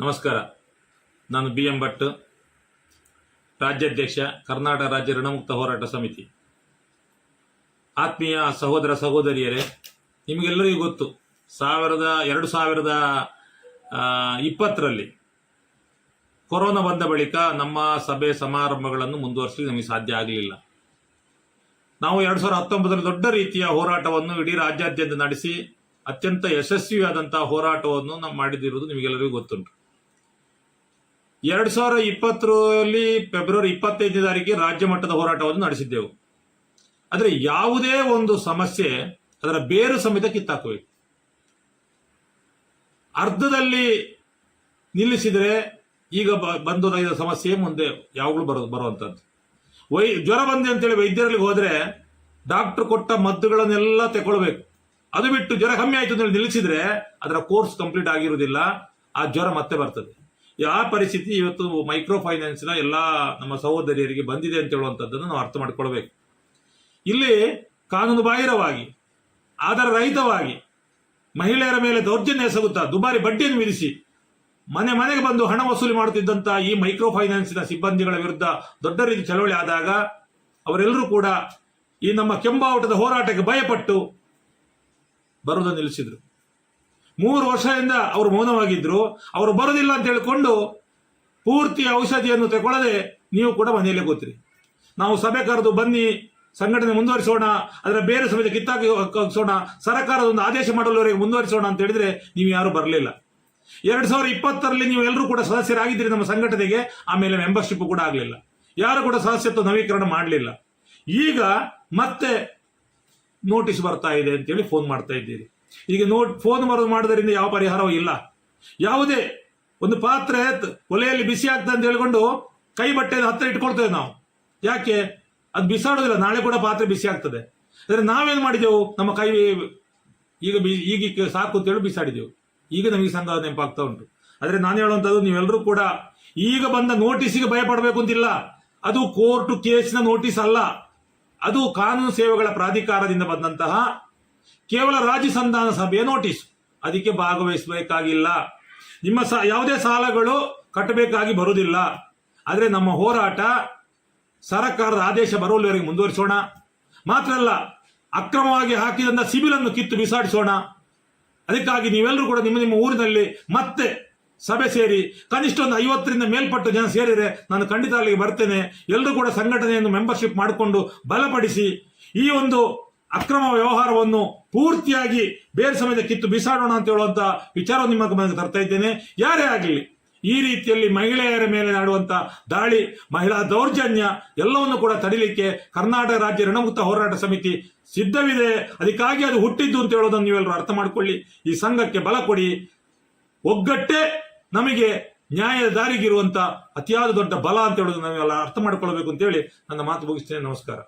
ನಮಸ್ಕಾರ. ನಾನು B M Bhat, ರಾಜ್ಯಾಧ್ಯಕ್ಷ, ಕರ್ನಾಟಕ ರಾಜ್ಯ ಋಣಮುಕ್ತ ಹೋರಾಟ ಸಮಿತಿ. ಆತ್ಮೀಯ ಸಹೋದರ ಸಹೋದರಿಯರೇ, ನಿಮಗೆಲ್ಲರಿಗೂ ಗೊತ್ತು, ಸಾವಿರದ, ಎರಡು ಸಾವಿರದ ಇಪ್ಪತ್ತರಲ್ಲಿ ಕೊರೋನಾ ಬಂದ ಬಳಿಕ ನಮ್ಮ ಸಭೆ ಸಮಾರಂಭಗಳನ್ನು ಮುಂದುವರಿಸಲು ನಮಗೆ ಸಾಧ್ಯ ಆಗಲಿಲ್ಲ. ನಾವು ಎರಡು ಸಾವಿರದ ಹತ್ತೊಂಬತ್ತರಲ್ಲಿ ದೊಡ್ಡ ರೀತಿಯ ಹೋರಾಟವನ್ನು ಇಡೀ ರಾಜ್ಯಾದ್ಯಂತ ನಡೆಸಿ, ಅತ್ಯಂತ ಯಶಸ್ವಿಯಾದಂತಹ ಹೋರಾಟವನ್ನು ನಾವು ಮಾಡಿದಿರುವುದು ನಿಮಗೆಲ್ಲರಿಗೂ ಗೊತ್ತುಂಟು. ಎರಡ್ ಸಾವಿರ ಇಪ್ಪತ್ತರಲ್ಲಿ ಫೆಬ್ರವರಿ ಇಪ್ಪತ್ತೈದನೇ ತಾರೀಕಿಗೆ ರಾಜ್ಯ ಮಟ್ಟದ ಹೋರಾಟವನ್ನು ನಡೆಸಿದ್ದೆವು. ಆದರೆ ಯಾವುದೇ ಒಂದು ಸಮಸ್ಯೆ ಅದರ ಬೇರು ಸಮೇತ ಕಿತ್ತಾಕಬೇಕು ಅರ್ಧದಲ್ಲಿ ನಿಲ್ಲಿಸಿದರೆ ಈಗ ಬಂದು ಸಮಸ್ಯೆ ಮುಂದೆ ಯಾವಾಗಲೂ ಬರೋ ಬರುವಂಥದ್ದು ವೈ, ಜ್ವರ ಬಂದೆ ಅಂತೇಳಿ ವೈದ್ಯರಲ್ಲಿ ಹೋದ್ರೆ ಡಾಕ್ಟರ್ ಕೊಟ್ಟ ಮದ್ದುಗಳನ್ನೆಲ್ಲ ತಗೊಳ್ಬೇಕು ಅದು ಬಿಟ್ಟು ಜ್ವರ ಕಮ್ಮಿ ಆಯ್ತು ಅಂತೇಳಿ ನಿಲ್ಲಿಸಿದ್ರೆ ಅದರ ಕೋರ್ಸ್ ಕಂಪ್ಲೀಟ್ ಆಗಿರುವುದಿಲ್ಲ. ಆ ಜ್ವರ ಮತ್ತೆ ಬರ್ತದೆ. ಆ ಪರಿಸ್ಥಿತಿ ಇವತ್ತು ಮೈಕ್ರೋ ಫೈನಾನ್ಸ್ನ ಎಲ್ಲ ನಮ್ಮ ಸಹೋದರಿಯರಿಗೆ ಬಂದಿದೆ ಅಂತ ಹೇಳುವಂಥದ್ದನ್ನು ನಾವು ಅರ್ಥ ಮಾಡ್ಕೊಳ್ಬೇಕು. ಇಲ್ಲಿ ಕಾನೂನು ಬಾಹಿರವಾಗಿ ಆಧಾರ ರಹಿತವಾಗಿ ಮಹಿಳೆಯರ ಮೇಲೆ ದೌರ್ಜನ್ಯ ಎಸಗುತ್ತಾ ದುಬಾರಿ ಬಡ್ಡಿಯನ್ನು ವಿಧಿಸಿ ಮನೆ ಮನೆಗೆ ಬಂದು ಹಣ ವಸೂಲಿ ಮಾಡುತ್ತಿದ್ದಂತ ಈ ಮೈಕ್ರೋ ಫೈನಾನ್ಸಿನ ಸಿಬ್ಬಂದಿಗಳ ವಿರುದ್ಧ ದೊಡ್ಡ ರೀತಿ ಚಳವಳಿ ಆದಾಗ ಅವರೆಲ್ಲರೂ ಕೂಡ ಈ ನಮ್ಮ ಕೆಂಬಾವಟದ ಹೋರಾಟಕ್ಕೆ ಭಯಪಟ್ಟು ಬರುವುದನ್ನು ನಿಲ್ಲಿಸಿದ್ರು. ಮೂರು ವರ್ಷದಿಂದ ಅವರು ಮೌನವಾಗಿದ್ರು, ಅವರು ಬರೋದಿಲ್ಲ ಅಂತ ಹೇಳಿಕೊಂಡು ಪೂರ್ತಿ ಔಷಧಿಯನ್ನು ತಗೊಳ್ಳದೆ ನೀವು ಕೂಡ ಮನೆಯಲ್ಲೇ ಕೂತ್ರಿ. ನಾವು ಸಭೆ ಕರೆದು ಬನ್ನಿ, ಸಂಘಟನೆ ಮುಂದುವರಿಸೋಣ, ಅದರ ಬೇರೆ ಸಮೇತ ಕಿತ್ತಾಕಿ ಹಾಕಿಸೋಣ ಸರ್ಕಾರದ ಒಂದು ಆದೇಶ ಮಾಡಲುವರೆಗೆ ಮುಂದುವರಿಸೋಣ ಅಂತ ಹೇಳಿದ್ರೆ ನೀವು ಯಾರು ಬರಲಿಲ್ಲ. ಎರಡು ಸಾವಿರ ಇಪ್ಪತ್ತರಲ್ಲಿ ನೀವು ಎಲ್ಲರೂ ಕೂಡ ಸದಸ್ಯರಾಗಿದ್ದೀರಿ ನಮ್ಮ ಸಂಘಟನೆಗೆ, ಆಮೇಲೆ ಮೆಂಬರ್ಶಿಪ್ ಕೂಡ ಆಗಲಿಲ್ಲ. ಯಾರು ಕೂಡ ಸದಸ್ಯತ್ವ ನವೀಕರಣ ಮಾಡಲಿಲ್ಲ. ಈಗ ಮತ್ತೆ ನೋಟಿಸ್ ಬರ್ತಾ ಇದೆ ಅಂತೇಳಿ ಫೋನ್ ಮಾಡ್ತಾ ಇದ್ದೀರಿ. ಈಗ ನೋಟ್ ಫೋನ್ ಮರದು ಮಾಡೋದರಿಂದ ಯಾವ ಪರಿಹಾರವೂ ಇಲ್ಲ. ಯಾವುದೇ ಒಂದು ಪಾತ್ರೆ ಒಲೆಯಲ್ಲಿ ಬಿಸಿ ಆಗ್ತದೆ ಅಂತ ಹೇಳ್ಕೊಂಡು ಕೈ ಬಟ್ಟೆಯನ್ನು ಹತ್ತಿರ ಇಟ್ಕೊಳ್ತೇವೆ ನಾವು. ಯಾಕೆ? ಅದು ಬಿಸಾಡೋದಿಲ್ಲ, ನಾಳೆ ಕೂಡ ಪಾತ್ರೆ ಬಿಸಿ ಆಗ್ತದೆ. ಅಂದ್ರೆ ನಾವೇನ್ ಮಾಡಿದೆವು? ನಮ್ಮ ಕೈ ಈಗ ಈಗ ಸಾಕು ಅಂತೇಳಿ ಬಿಸಾಡಿದೆವು. ಈಗ ನಮಗೆ ಸಂಘ ನೆನಪಾಗ್ತಾ ಉಂಟು. ಆದ್ರೆ ನಾನು ಹೇಳುವಂತದ್ದು ನೀವೆಲ್ಲರೂ ಕೂಡ ಈಗ ಬಂದ ನೋಟಿಸ್ಗೆ ಭಯ ಪಡಬೇಕು ಅಂತಿಲ್ಲ. ಅದು ಕೋರ್ಟ್ ಕೇಸ್ನ ನೋಟಿಸ್ ಅಲ್ಲ ಅದು ಕಾನೂನು ಸೇವೆಗಳ ಪ್ರಾಧಿಕಾರದಿಂದ ಬಂದಂತಹ ಕೇವಲ ರಾಜ್ಯ ಸಂಧಾನ ಸಭೆಯ ನೋಟಿಸ್. ಅದಕ್ಕೆ ಭಾಗವಹಿಸಬೇಕಾಗಿಲ್ಲ. ನಿಮ್ಮ ಸ, ಯಾವುದೇ ಸಾಲಗಳು ಕಟ್ಟಬೇಕಾಗಿ ಬರುವುದಿಲ್ಲ. ಆದರೆ ನಮ್ಮ ಹೋರಾಟ ಸರ್ಕಾರದ ಆದೇಶ ಬರುವಲ್ಲಿವರೆಗೆ ಮುಂದುವರಿಸೋಣ. ಮಾತ್ರ ಅಲ್ಲ, ಅಕ್ರಮವಾಗಿ ಹಾಕಿದಂತ ಸಿಬಿಲನ್ನು ಕಿತ್ತು ಬಿಸಾಡಿಸೋಣ. ಅದಕ್ಕಾಗಿ ನೀವೆಲ್ಲರೂ ಕೂಡ ನಿಮ್ಮ ನಿಮ್ಮ ಊರಿನಲ್ಲಿ ಮತ್ತೆ ಸಭೆ ಸೇರಿ ಕನಿಷ್ಠ ಒಂದು ಐವತ್ತರಿಂದ ಮೇಲ್ಪಟ್ಟು ಜನ ಸೇರಿದರೆ ನಾನು ಖಂಡಿತ ಅಲ್ಲಿಗೆ ಬರ್ತೇನೆ. ಎಲ್ಲರೂ ಕೂಡ ಸಂಘಟನೆಯನ್ನು ಮೆಂಬರ್ಶಿಪ್ ಮಾಡಿಕೊಂಡು ಬಲಪಡಿಸಿ, ಈ ಒಂದು ಅಕ್ರಮ ವ್ಯವಹಾರವನ್ನು ಪೂರ್ತಿಯಾಗಿ ಬೇರೆ ಸಮಯದ ಕಿತ್ತು ಬಿಸಾಡೋಣ ಅಂತ ಹೇಳುವಂತ ವಿಚಾರವನ್ನು ನಿಮ್ಮ ಗಮನಕ್ಕೆ ತರ್ತಾ ಇದ್ದೇನೆ. ಯಾರೇ ಆಗಲಿ, ಈ ರೀತಿಯಲ್ಲಿ ಮಹಿಳೆಯರ ಮೇಲೆ ನಡುವಂತ ದಾಳಿ, ಮಹಿಳಾ ದೌರ್ಜನ್ಯ ಎಲ್ಲವನ್ನು ಕೂಡ ತಡಿಲಿಕ್ಕೆ ಕರ್ನಾಟಕ ರಾಜ್ಯ ಋಣಮುಕ್ತ ಹೋರಾಟ ಸಮಿತಿ ಸಿದ್ಧವಿದೆ. ಅದಕ್ಕಾಗಿ ಅದು ಹುಟ್ಟಿದ್ದು ಅಂತ ಹೇಳೋದನ್ನು ನೀವೆಲ್ಲರೂ ಅರ್ಥ ಮಾಡಿಕೊಳ್ಳಿ. ಈ ಸಂಘಕ್ಕೆ ಬಲ ಕೊಡಿ. ಒಗ್ಗಟ್ಟೆ ನಮಗೆ ನ್ಯಾಯದ ದಾರಿಗಿರುವಂತ ಅತಿಯಾದ ದೊಡ್ಡ ಬಲ ಅಂತ ಹೇಳೋದು ನಾವೆಲ್ಲ ಅರ್ಥ ಮಾಡ್ಕೊಳ್ಬೇಕು ಅಂತ ಹೇಳಿ ನನ್ನ ಮಾತು ಮುಗಿಸ್ತೇನೆ. ನಮಸ್ಕಾರ.